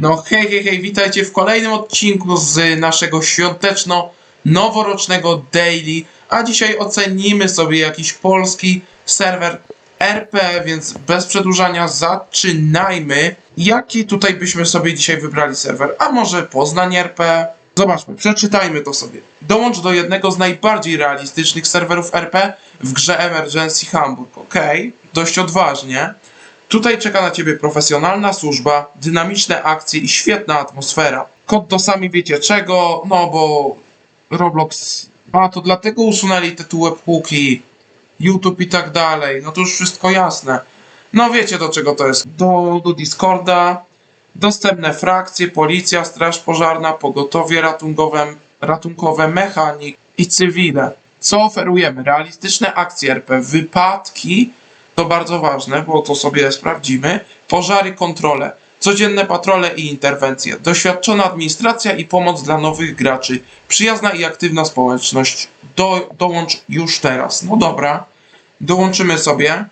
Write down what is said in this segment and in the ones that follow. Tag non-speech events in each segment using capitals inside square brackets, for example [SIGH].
No hej, hej, hej, witajcie w kolejnym odcinku z naszego świąteczno-noworocznego daily, a dzisiaj ocenimy sobie jakiś polski serwer RP, więc bez przedłużania zaczynajmy. Jaki tutaj byśmy sobie dzisiaj wybrali serwer? A może Poznań RP? Zobaczmy, przeczytajmy to sobie. Dołącz do jednego z najbardziej realistycznych serwerów RP w grze Emergency Hamburg. Okej, dość odważnie. Tutaj czeka na ciebie profesjonalna służba, dynamiczne akcje i świetna atmosfera. Kod do sami wiecie czego, no bo Roblox. A to dlatego usunęli te tu webhooki, YouTube i tak dalej. No to już wszystko jasne. No wiecie do czego to jest. Do, do Discorda, dostępne frakcje, policja, straż pożarna, pogotowie ratunkowe, ratunkowe, mechanik i cywile. Co oferujemy? Realistyczne akcje RP, wypadki, to bardzo ważne, bo to sobie sprawdzimy. Pożary, kontrole, codzienne patrole i interwencje, doświadczona administracja i pomoc dla nowych graczy, przyjazna i aktywna społeczność. Do, dołącz już teraz. No dobra, dołączymy sobie.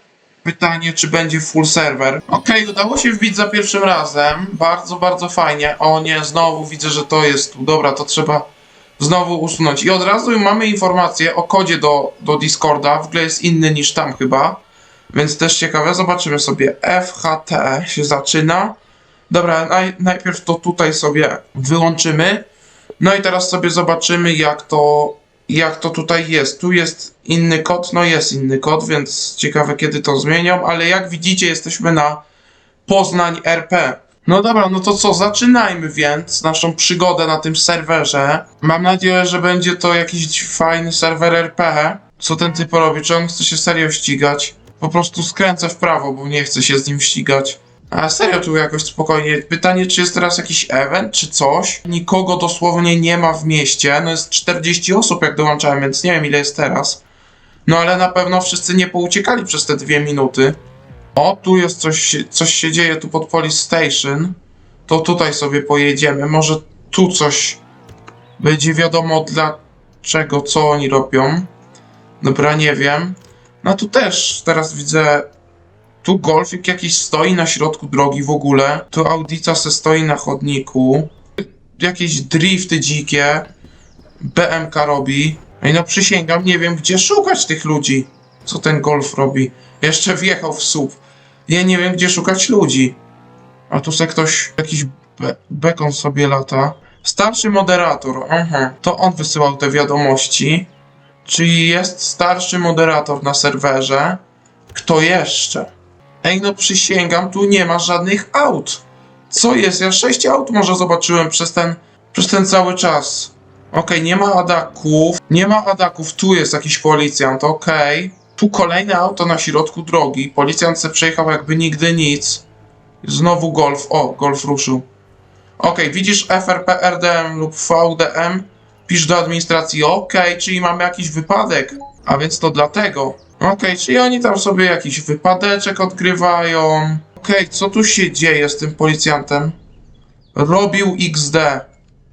Pytanie, czy będzie full serwer. Okej, udało się wbić za pierwszym razem. Bardzo, bardzo fajnie. O nie, znowu widzę, że to jest tu. Dobra, to trzeba znowu usunąć. I od razu mamy informację o kodzie do, do Discorda. W ogóle jest inny niż tam chyba. Więc też ciekawe, zobaczymy sobie. FHT się zaczyna. Dobra, naj, najpierw to tutaj sobie wyłączymy. No i teraz sobie zobaczymy, jak to, jak to tutaj jest. Tu jest inny kod, no jest inny kod, więc ciekawe kiedy to zmienią, ale jak widzicie, jesteśmy na Poznań RP. No dobra, no to co, zaczynajmy więc naszą przygodę na tym serwerze. Mam nadzieję, że będzie to jakiś fajny serwer RP. Co ten typ robi? Czy on chce się serio ścigać? Po prostu skręcę w prawo, bo nie chcę się z nim ścigać. A serio tu jakoś spokojnie. Pytanie, czy jest teraz jakiś event, czy coś? Nikogo dosłownie nie ma w mieście. No jest 40 osób jak dołączałem, więc nie wiem ile jest teraz. No ale na pewno wszyscy nie pouciekali przez te dwie minuty. O, tu jest coś, coś się dzieje tu pod Police Station. To tutaj sobie pojedziemy. Może tu coś będzie wiadomo dlaczego, co oni robią. Dobra, nie wiem. No tu też teraz widzę. Tu golfik jakiś stoi na środku drogi w ogóle. Tu audica se stoi na chodniku. Jakieś drifty dzikie. BMK robi. Ej no przysięgam, nie wiem gdzie szukać tych ludzi. Co ten golf robi? Jeszcze wjechał w słup. Ja nie wiem gdzie szukać ludzi. A tu se ktoś, jakiś be bekon sobie lata. Starszy moderator, aha. To on wysyłał te wiadomości. Czyli jest starszy moderator na serwerze. Kto jeszcze? Ej, no przysięgam, tu nie ma żadnych aut. Co jest? Ja sześć aut może zobaczyłem przez ten, przez ten cały czas. Okej, nie ma adaków. Nie ma adaków. Tu jest jakiś policjant, okej. Tu kolejne auto na środku drogi. Policjant se przejechał jakby nigdy nic. Znowu golf. O, golf ruszył. Okej, widzisz FRP, RDM lub VDM? Pisz do administracji, okej, czyli mamy jakiś wypadek, a więc to dlatego. Okej, czyli oni tam sobie jakiś wypadeczek odgrywają. Okej, co tu się dzieje z tym policjantem? Robił XD.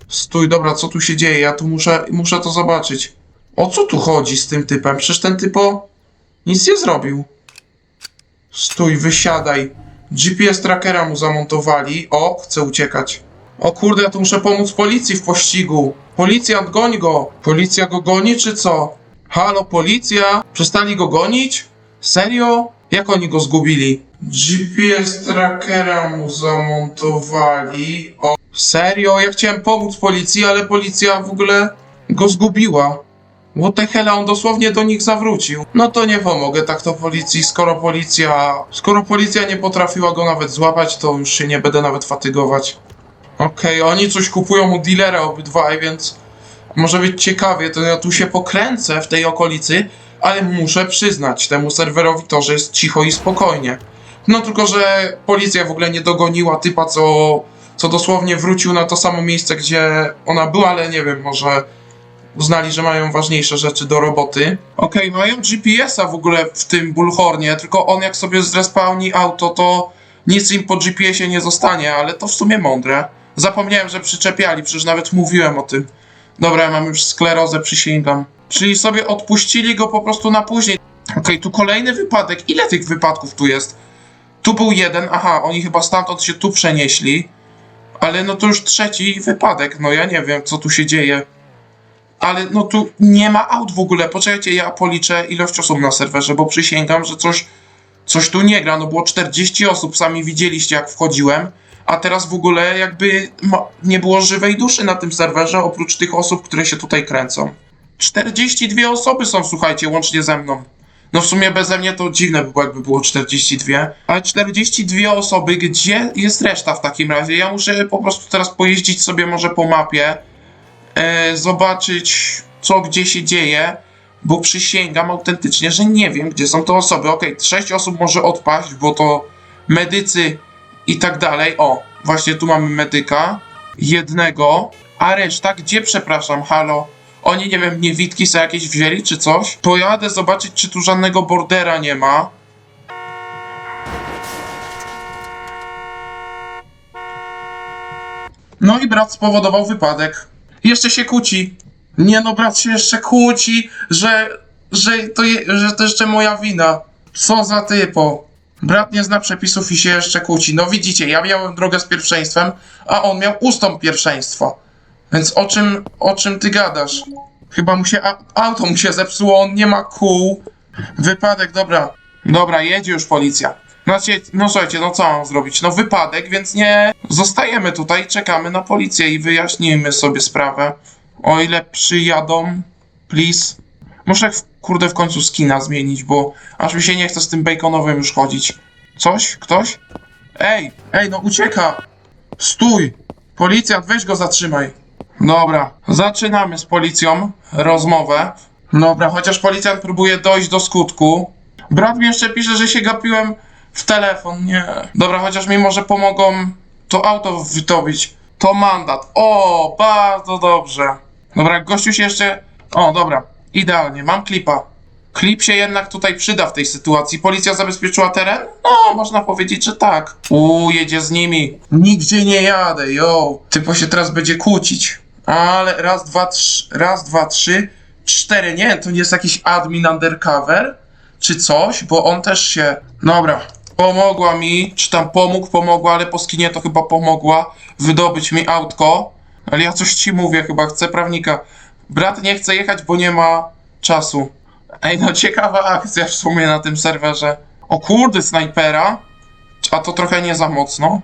Stój, dobra, co tu się dzieje? Ja tu muszę, muszę to zobaczyć. O co tu chodzi z tym typem? Przecież ten typo nic nie zrobił. Stój, wysiadaj. GPS trackera mu zamontowali. O, chce uciekać. O kurde, ja tu muszę pomóc policji w pościgu. Policjant, goń go. Policja go goni, czy co? Halo, policja? Przestali go gonić? Serio? Jak oni go zgubili? GPS trackera mu zamontowali. O, serio? Ja chciałem pomóc policji, ale policja w ogóle go zgubiła. What the hell, on dosłownie do nich zawrócił. No to nie pomogę tak to policji, skoro policja... Skoro policja nie potrafiła go nawet złapać, to już się nie będę nawet fatygować. Okej, oni coś kupują u dealera obydwaj, więc może być ciekawie, to ja tu się pokręcę w tej okolicy, ale muszę przyznać temu serwerowi to, że jest cicho i spokojnie. No tylko, że policja w ogóle nie dogoniła typa, co, co dosłownie wrócił na to samo miejsce, gdzie ona była, ale nie wiem, może uznali, że mają ważniejsze rzeczy do roboty. Okej, mają GPS-a w ogóle w tym Bullhornie, tylko on jak sobie zrespawni auto, to nic im po GPS-ie nie zostanie, ale to w sumie mądre. Zapomniałem, że przyczepiali, przecież nawet mówiłem o tym. Dobra, ja mam już sklerozę, przysięgam. Czyli sobie odpuścili go po prostu na później. Okej, tu kolejny wypadek. Ile tych wypadków tu jest? Tu był jeden, aha, oni chyba stamtąd się tu przenieśli. Ale no to już trzeci wypadek, no ja nie wiem, co tu się dzieje. Ale no tu nie ma aut w ogóle. Poczekajcie, ja policzę ilość osób na serwerze, bo przysięgam, że coś, coś tu nie gra. No było 40 osób, sami widzieliście jak wchodziłem. A teraz w ogóle jakby nie było żywej duszy na tym serwerze, oprócz tych osób, które się tutaj kręcą. 42 osoby są, słuchajcie, łącznie ze mną. No w sumie beze mnie to dziwne by było, jakby było 42. Ale 42 osoby, gdzie jest reszta w takim razie? Ja muszę po prostu teraz pojeździć sobie może po mapie, e, zobaczyć co gdzie się dzieje, bo przysięgam autentycznie, że nie wiem, gdzie są te osoby. Okej, 6 osób może odpaść, bo to medycy i tak dalej. O, właśnie tu mamy medyka, jednego, a reszta gdzie, przepraszam, halo? Oni, nie wiem, niewidki sobie jakieś wzięli czy coś? Pojadę zobaczyć, czy tu żadnego bordera nie ma. No i brat spowodował wypadek. Jeszcze się kłóci. Nie no, brat się jeszcze kłóci, że, że, to, je, że to jeszcze moja wina. Co za typo. Brat nie zna przepisów i się jeszcze kłóci. No widzicie, ja miałem drogę z pierwszeństwem, a on miał ustąp pierwszeństwa. Więc o czym, o czym ty gadasz? Chyba mu się a, auto mu się zepsuło, on nie ma kół. Wypadek, dobra. Dobra, jedzie już policja. Znaczy, no słuchajcie, no co mam zrobić? No wypadek, więc nie zostajemy tutaj, czekamy na policję i wyjaśnimy sobie sprawę. O ile przyjadą, please. Muszę, kurde, w końcu skina zmienić, bo aż mi się nie chce z tym baconowym już chodzić. Coś? Ktoś? Ej, ej, no ucieka! Stój! Policjant, weź go zatrzymaj. Dobra, zaczynamy z policją rozmowę. Dobra, chociaż policjant próbuje dojść do skutku. Brat mi jeszcze pisze, że się gapiłem w telefon, nie. Dobra, chociaż mi może pomogą to auto wytopić. To mandat. O, bardzo dobrze. Dobra, gościu się jeszcze... O, dobra, idealnie, mam klipa. Klip się jednak tutaj przyda w tej sytuacji. Policja zabezpieczyła teren? No, można powiedzieć, że tak. Uuu, jedzie z nimi. Nigdzie nie jadę, yo. Typo się teraz będzie kłócić. Ale raz, dwa, trzy, raz, dwa, trzy, cztery. Nie, to nie jest jakiś admin undercover? Czy coś? Bo on też się... Dobra. Pomogła mi, czy tam pomógł, pomogła, ale po skinie to chyba pomogła wydobyć mi autko. Ale ja coś ci mówię, chyba chcę prawnika. Brat nie chce jechać, bo nie ma czasu. Ej, no ciekawa akcja w sumie na tym serwerze. O kurde, snajpera. A to trochę nie za mocno.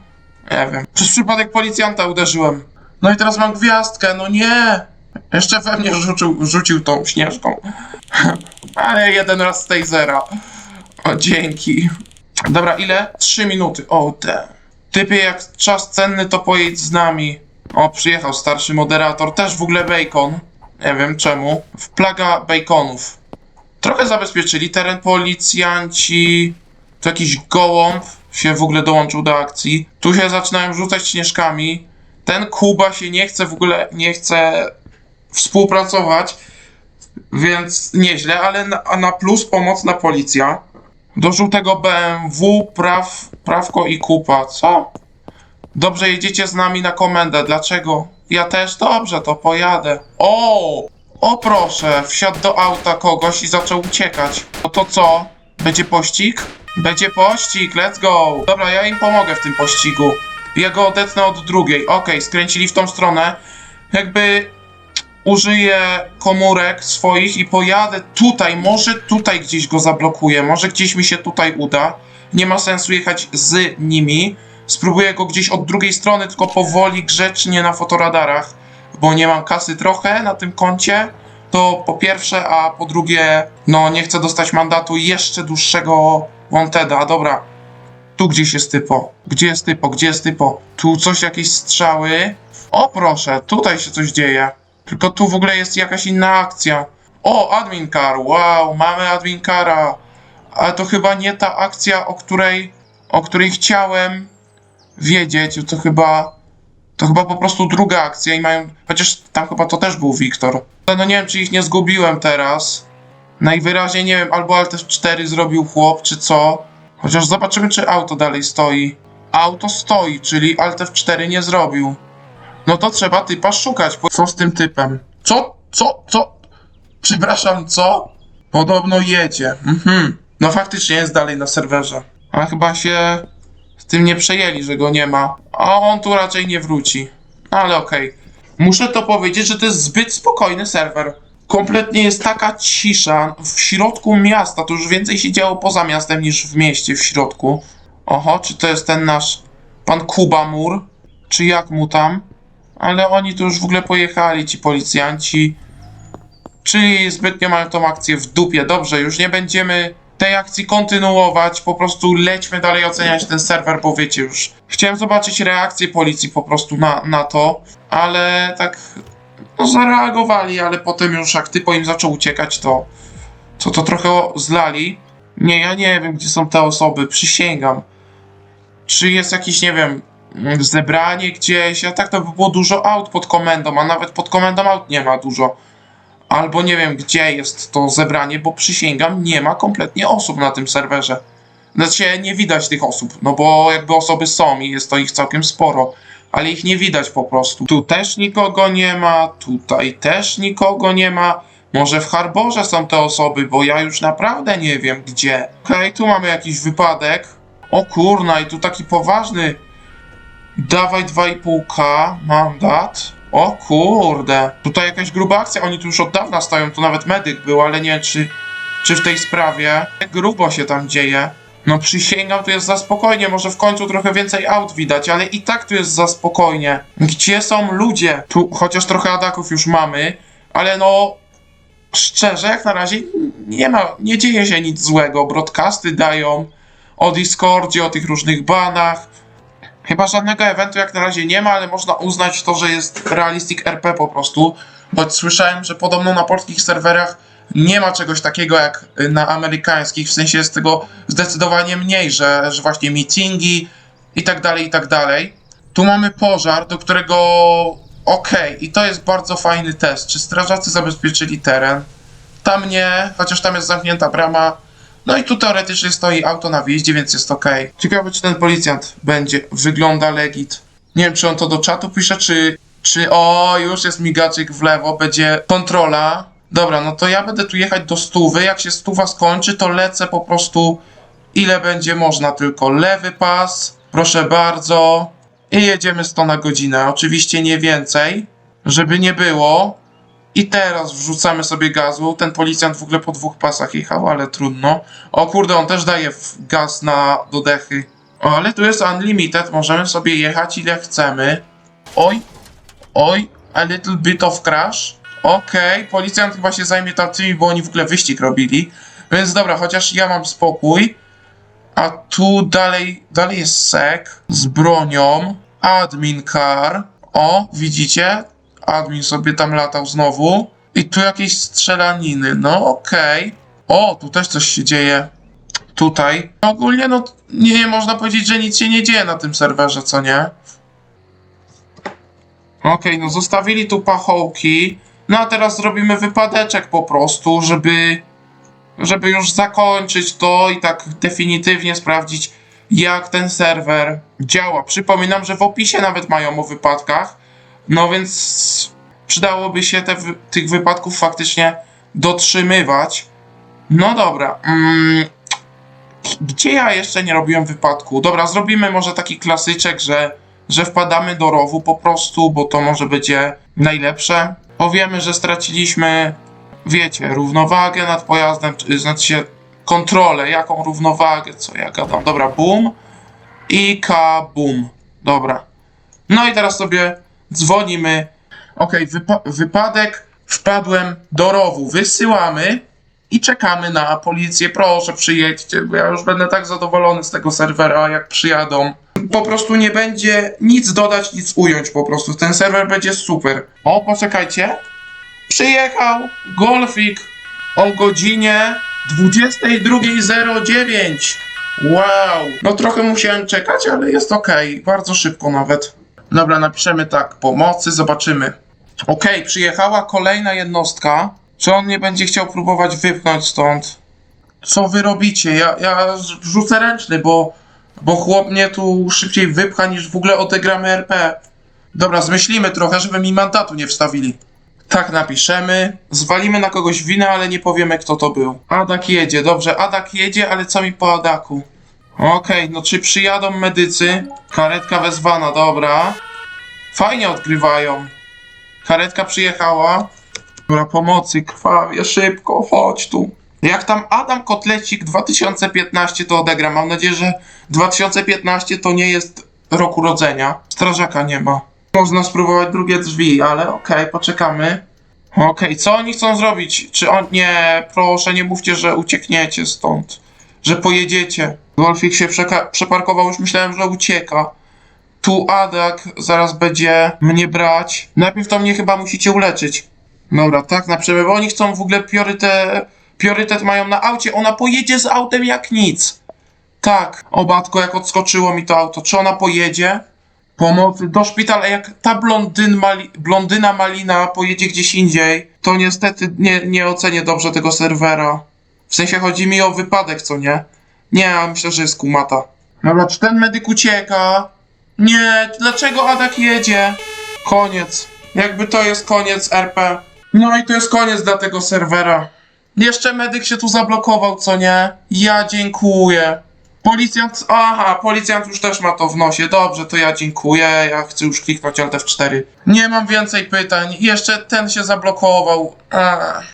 Nie wiem. Przez przypadek policjanta uderzyłem. No i teraz mam gwiazdkę, no nie! Jeszcze we mnie rzucił, rzucił tą śnieżką. [LAUGHS] Ale jeden raz z tej zera. O, dzięki. Dobra, ile? Trzy minuty. O, te. Typie, jak czas cenny, to pojedź z nami. O, przyjechał starszy moderator. Też w ogóle bacon. Nie wiem czemu. W plaga baconów. Trochę zabezpieczyli teren policjanci. Tu jakiś gołąb się w ogóle dołączył do akcji. Tu się zaczynają rzucać śnieżkami. Ten Kuba się nie chce w ogóle, nie chce współpracować, więc nieźle, ale na, na plus pomocna policja. Do żółtego BMW, praw, prawko i kupa. Co? Dobrze, jedziecie z nami na komendę. Dlaczego? Ja też dobrze, to pojadę. O! O proszę, wsiadł do auta kogoś i zaczął uciekać. No to co? Będzie pościg? Będzie pościg, let's go! Dobra, ja im pomogę w tym pościgu. Ja go odetnę od drugiej. Okej, skręcili w tą stronę. Jakby użyję komórek swoich i pojadę tutaj, może tutaj gdzieś go zablokuję, może gdzieś mi się tutaj uda. Nie ma sensu jechać z nimi. Spróbuję go gdzieś od drugiej strony, tylko powoli, grzecznie na fotoradarach, bo nie mam kasy trochę na tym koncie. To po pierwsze, a po drugie, no nie chcę dostać mandatu jeszcze dłuższego Wanteda. Dobra, tu gdzieś jest typo. Gdzie jest typo? Gdzie jest typo? Tu coś, jakieś strzały. O proszę, tutaj się coś dzieje. Tylko tu w ogóle jest jakaś inna akcja. O, admin car, wow, mamy admin cara. Ale to chyba nie ta akcja, o której, o której chciałem wiedzieć. To chyba, to chyba po prostu druga akcja i mają, chociaż tam chyba to też był Wiktor. No nie wiem, czy ich nie zgubiłem teraz. Najwyraźniej nie wiem, albo Alt F4 zrobił chłop, czy co. Chociaż zobaczymy, czy auto dalej stoi. Auto stoi, czyli Alt F4 nie zrobił. No to trzeba typa szukać. Co z tym typem? Co? Co? Co? Przepraszam, co? Podobno jedzie. Mhm. No faktycznie jest dalej na serwerze. Ale chyba się tym nie przejęli, że go nie ma. A on tu raczej nie wróci. Ale okej. Muszę to powiedzieć, że to jest zbyt spokojny serwer. Kompletnie jest taka cisza. W środku miasta to już więcej się działo poza miastem niż w mieście w środku. Oho, czy to jest ten nasz pan Kubamur? Czy jak mu tam? Ale oni tu już w ogóle pojechali, ci policjanci. Czyli zbytnio mają tą akcję w dupie. Dobrze, już nie będziemy tej akcji kontynuować. Po prostu lećmy dalej oceniać ten serwer, bo wiecie już. Chciałem zobaczyć reakcję policji po prostu na, na to, ale tak no zareagowali, ale potem już jak typo im zaczął uciekać, to to, to trochę zlali. Nie, ja nie wiem, gdzie są te osoby, przysięgam. Czy jest jakieś, nie wiem, zebranie gdzieś, a tak to by było dużo aut pod komendą, a nawet pod komendą aut nie ma dużo. Albo nie wiem, gdzie jest to zebranie, bo przysięgam, nie ma kompletnie osób na tym serwerze. Znaczy, nie widać tych osób, no bo jakby osoby są i jest to ich całkiem sporo, ale ich nie widać po prostu. Tu też nikogo nie ma, tutaj też nikogo nie ma. Może w Harborze są te osoby, bo ja już naprawdę nie wiem gdzie. Okej, tu mamy jakiś wypadek. O kurna, i tu taki poważny. Dawaj 2,5k, mandat. O kurde, tutaj jakaś gruba akcja, oni tu już od dawna stoją, tu nawet medyk był, ale nie czy, czy w tej sprawie. Grubo się tam dzieje. No przysięgam, tu jest za spokojnie, może w końcu trochę więcej aut widać, ale i tak tu jest za spokojnie. Gdzie są ludzie? Tu chociaż trochę adaków już mamy, ale no szczerze, jak na razie nie ma, nie dzieje się nic złego. Broadcasty dają o Discordzie, o tych różnych banach. Chyba żadnego eventu jak na razie nie ma, ale można uznać to, że jest Realistic RP po prostu. Choć słyszałem, że podobno na polskich serwerach nie ma czegoś takiego jak na amerykańskich, w sensie jest tego zdecydowanie mniej, że, że właśnie meetingi i tak dalej, i tak dalej. Tu mamy pożar, do którego okej, i to jest bardzo fajny test. Czy strażacy zabezpieczyli teren? Tam nie, chociaż tam jest zamknięta brama. No i tu teoretycznie stoi auto na wjeździe, więc jest ok. Ciekawe, czy ten policjant będzie, wygląda legit. Nie wiem, czy on to do czatu pisze, czy, czy o, już jest migaczyk w lewo, będzie kontrola. Dobra, no to ja będę tu jechać do stówy. Jak się stuwa skończy, to lecę po prostu ile będzie można tylko. Lewy pas, proszę bardzo. I jedziemy 100 na godzinę. Oczywiście nie więcej, żeby nie było. I teraz wrzucamy sobie gazu. Ten policjant w ogóle po dwóch pasach jechał, ale trudno. O kurde, on też daje gaz na dodechy. O, ale tu jest unlimited, możemy sobie jechać ile chcemy. Oj, oj, a little bit of crash. Okej, policjant chyba się zajmie tamtymi, bo oni w ogóle wyścig robili. Więc dobra, chociaż ja mam spokój. A tu dalej, dalej jest sek z bronią. Admin car. O, widzicie? Admin sobie tam latał znowu. I tu jakieś strzelaniny. No okej. O, tu też coś się dzieje. Tutaj. Ogólnie no nie można powiedzieć, że nic się nie dzieje na tym serwerze, co nie? Okej, no zostawili tu pachołki. No a teraz zrobimy wypadeczek po prostu, żeby żeby już zakończyć to i tak definitywnie sprawdzić, jak ten serwer działa. Przypominam, że w opisie nawet mają o wypadkach, no więc przydałoby się te, tych wypadków faktycznie dotrzymywać. No dobra. Mm, gdzie ja jeszcze nie robiłem wypadku? Dobra, zrobimy może taki klasyczek, że, że wpadamy do rowu po prostu, bo to może będzie najlepsze. Powiemy, że straciliśmy wiecie, równowagę nad pojazdem, czy- znaczy się kontrolę, jaką równowagę, co ja gadam. Dobra, boom i kabum. Dobra. No i teraz sobie dzwonimy. Okej, wypa- wypadek, wpadłem do rowu, wysyłamy i czekamy na policję. Proszę, przyjedźcie, ja już będę tak zadowolony z tego serwera, jak przyjadą. Po prostu nie będzie nic dodać, nic ująć po prostu. Ten serwer będzie super. O, poczekajcie. Przyjechał Golfik o godzinie 22.09. Wow. No trochę musiałem czekać, ale jest ok. Bardzo szybko nawet. Dobra, napiszemy tak. Pomocy, zobaczymy. Okej, przyjechała kolejna jednostka. Czy on nie będzie chciał próbować wypchnąć stąd? Co wy robicie? Ja, ja rzucę ręczny, bo, bo chłop mnie tu szybciej wypcha niż w ogóle odegramy RP. Dobra, zmyślimy trochę, żeby mi mandatu nie wstawili. Tak napiszemy. Zwalimy na kogoś winę, ale nie powiemy kto to był. Adak jedzie, dobrze, Adak jedzie, ale co mi po Adaku? Okej, no czy przyjadą medycy? Karetka wezwana, dobra. Fajnie odgrywają. Karetka przyjechała. Dobra, pomocy, krwawie, szybko, chodź tu. Jak tam Adam Kotlecik 2015 to odegra. Mam nadzieję, że 2015 to nie jest rok urodzenia. Strażaka nie ma. Można spróbować drugie drzwi, ale okej, poczekamy. Okej, co oni chcą zrobić? Czy on... Nie, proszę, nie mówcie, że uciekniecie stąd. Że pojedziecie. Wolfik się przeparkował, już myślałem, że ucieka. Tu Adak zaraz będzie mnie brać. Najpierw to mnie chyba musicie uleczyć. Dobra, tak, na przykład, bo oni chcą w ogóle priorytet, priorytet mają na aucie. Ona pojedzie z autem jak nic. Tak, o batko, jak odskoczyło mi to auto. Czy ona pojedzie? Pomocy do szpitala. Jak ta blondyn mali, blondyna Malina pojedzie gdzieś indziej, to niestety nie, nie ocenię dobrze tego serwera. W sensie chodzi mi o wypadek, co nie? Nie, myślę, że jest kumata. Dobra, czy ten medyk ucieka? Nie, dlaczego Adak jedzie? Koniec. Jakby to jest koniec RP. No i to jest koniec dla tego serwera. Jeszcze medyk się tu zablokował, co nie? Ja dziękuję. Policjant, aha, policjant już też ma to w nosie. Dobrze, to ja dziękuję. Ja chcę już kliknąć Alt F4. Nie mam więcej pytań. Jeszcze ten się zablokował.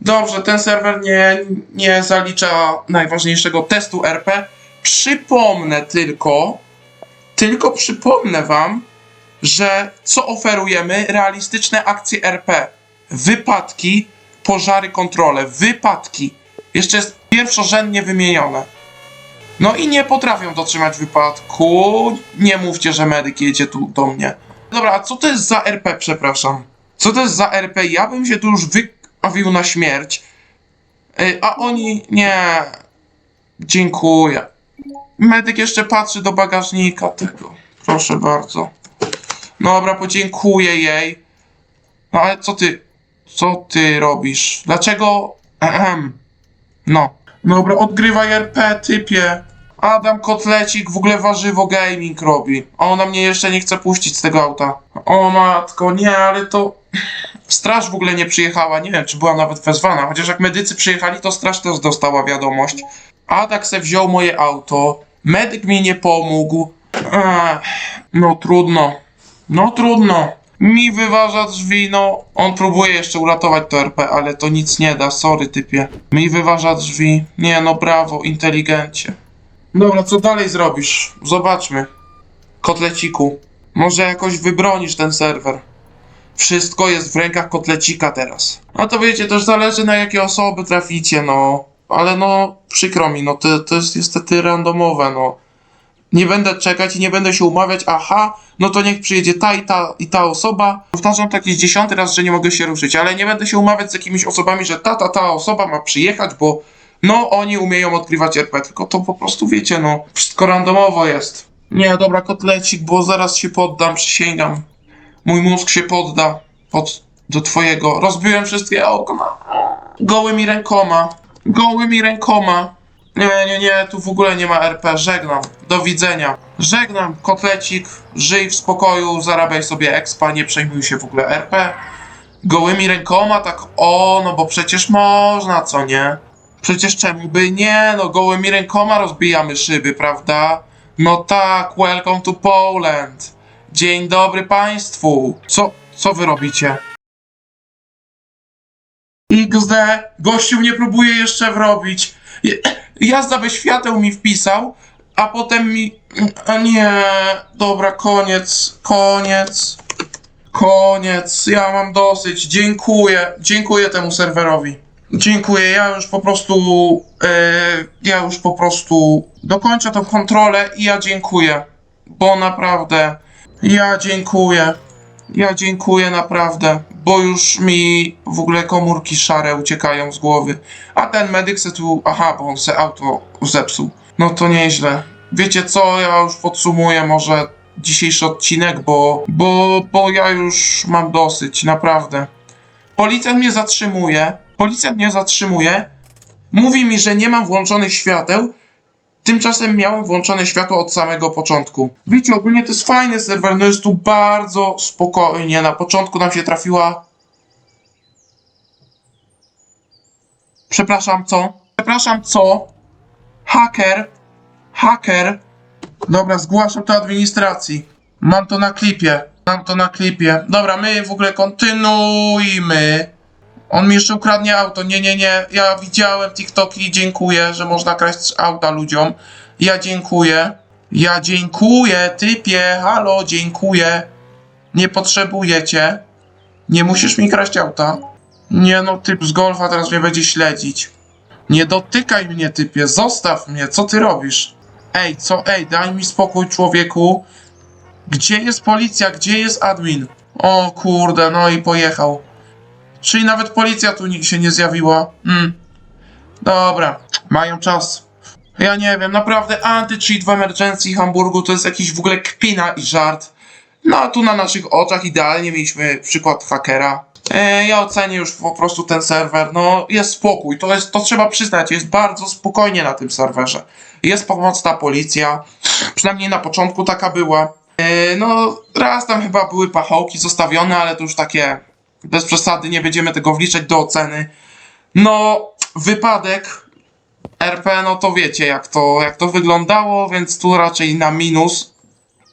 Dobrze, ten serwer nie, nie zalicza najważniejszego testu RP. Przypomnę tylko, tylko przypomnę wam, że co oferujemy? Realistyczne akcje RP. Wypadki, pożary, kontrole. Wypadki. Jeszcze jest pierwszorzędnie wymienione. No i nie potrafią dotrzymać wypadku. Nie mówcie, że medyk jedzie tu do mnie. Dobra, a co to jest za RP, przepraszam? Co to jest za RP? Ja bym się tu już wykawił na śmierć. Ej, a oni... Nie. Dziękuję. Medyk jeszcze patrzy do bagażnika tego. Proszę bardzo. Dobra, podziękuję jej. No ale co ty... Co ty robisz? Dlaczego... Ehem. No. Dobra, odgrywaj RP, typie. Adam Kotlecik w ogóle warzywo gaming robi. Ona mnie jeszcze nie chce puścić z tego auta. O matko, nie, ale to... Straż w ogóle nie przyjechała, nie wiem, czy była nawet wezwana. Chociaż jak medycy przyjechali, to straż też dostała wiadomość. Adak se wziął moje auto. Medyk mi nie pomógł. Ech, no trudno. No trudno. Mi wyważa drzwi, no. On próbuje jeszcze uratować to RP, ale to nic nie da, sorry typie. Mi wyważa drzwi. Nie no, brawo, inteligencie. Dobra, co dalej zrobisz? Zobaczmy. Kotleciku. Może jakoś wybronisz ten serwer. Wszystko jest w rękach kotlecika teraz. No to wiecie, też zależy na jakie osoby traficie, no. Ale no, przykro mi, no to, to jest niestety randomowe, no. Nie będę czekać i nie będę się umawiać, aha, no to niech przyjedzie ta i ta i ta osoba. Powtarzam to jakiś dziesiąty raz, że nie mogę się ruszyć, ale nie będę się umawiać z jakimiś osobami, że ta, ta, ta osoba ma przyjechać, bo no oni umieją odkrywać RP, tylko to po prostu wiecie, no, wszystko randomowo jest. Nie, dobra, kotlecik, bo zaraz się poddam, przysięgam. Mój mózg się podda pod, do twojego. Rozbiłem wszystkie okna. Gołymi rękoma. Gołymi rękoma. Nie, nie, nie, tu w ogóle nie ma RP. Żegnam. Do widzenia. Żegnam, kotlecik. Żyj w spokoju, zarabiaj sobie expa, nie przejmuj się w ogóle RP. Gołymi rękoma, tak o, no bo przecież można, co nie? Przecież czemu by nie? No gołymi rękoma rozbijamy szyby, prawda? No tak, welcome to Poland. Dzień dobry państwu. Co, co wy robicie? XD, gościu mnie próbuje jeszcze wrobić. Je- Jazda bez świateł mi wpisał, a potem mi... A nie, dobra, koniec, koniec, koniec. Ja mam dosyć, dziękuję, dziękuję temu serwerowi. Dziękuję, ja już po prostu, e, ja już po prostu dokończę tą kontrolę i ja dziękuję, bo naprawdę, ja dziękuję. Ja dziękuję naprawdę, bo już mi w ogóle komórki szare uciekają z głowy. A ten medyk se tu, aha, bo on se auto zepsuł. No to nieźle. Wiecie co, ja już podsumuję może dzisiejszy odcinek, bo, bo, bo ja już mam dosyć, naprawdę. Policjant mnie zatrzymuje, policjant mnie zatrzymuje, mówi mi, że nie mam włączonych świateł, Tymczasem miałem włączone światło od samego początku. Wiecie, ogólnie to jest fajny serwer, no jest tu bardzo spokojnie. Na początku nam się trafiła... Przepraszam, co? Przepraszam, co? Haker, haker Dobra, zgłaszam to administracji. Mam to na klipie. Mam to na klipie. Dobra, my w ogóle kontynuujmy. On mi jeszcze ukradnie auto. Nie, nie, nie. Ja widziałem TikToki. Dziękuję, że można kraść auta ludziom. Ja dziękuję. Ja dziękuję, typie. Halo, dziękuję. Nie potrzebujecie. Nie musisz mi kraść auta. Nie no, typ z golfa teraz mnie będzie śledzić. Nie dotykaj mnie, typie. Zostaw mnie. Co ty robisz? Ej, co? Ej, daj mi spokój, człowieku. Gdzie jest policja? Gdzie jest admin? O kurde, no i pojechał. Czyli nawet policja tu się nie zjawiła. Hmm. Dobra, mają czas. Ja nie wiem, naprawdę anty-cheat w emergency Hamburgu to jest jakiś w ogóle kpina i żart. No a tu na naszych oczach idealnie mieliśmy przykład hakera. E, ja ocenię już po prostu ten serwer. No jest spokój, to, jest, to trzeba przyznać, jest bardzo spokojnie na tym serwerze. Jest pomocna policja, przynajmniej na początku taka była. E, no raz tam chyba były pachołki zostawione, ale to już takie bez przesady, nie będziemy tego wliczać do oceny. No wypadek RP, no to wiecie jak to, jak to wyglądało, więc tu raczej na minus.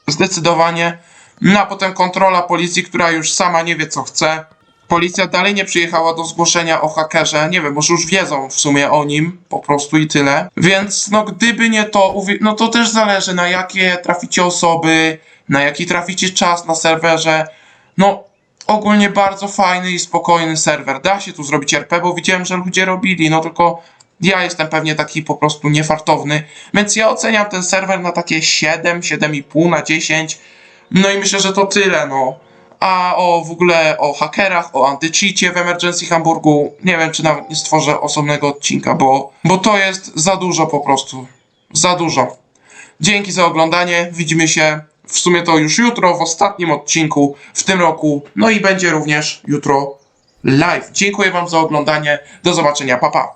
Zdecydowanie. No a potem kontrola policji, która już sama nie wie co chce. Policja dalej nie przyjechała do zgłoszenia o hakerze. Nie wiem, może już wiedzą w sumie o nim, po prostu i tyle. Więc no gdyby nie to, no to też zależy na jakie traficie osoby, na jaki traficie czas na serwerze. No ogólnie bardzo fajny i spokojny serwer. Da się tu zrobić RP, bo widziałem, że ludzie robili, no tylko ja jestem pewnie taki po prostu niefartowny. Więc ja oceniam ten serwer na takie 7, 7,5 na 10. No i myślę, że to tyle, no. A o w ogóle o hakerach, o antycheacie w Emergency Hamburgu, nie wiem, czy nawet nie stworzę osobnego odcinka, bo, bo to jest za dużo po prostu. Za dużo. Dzięki za oglądanie. Widzimy się w sumie to już jutro, w ostatnim odcinku w tym roku. No i będzie również jutro live. Dziękuję Wam za oglądanie. Do zobaczenia. Pa, pa.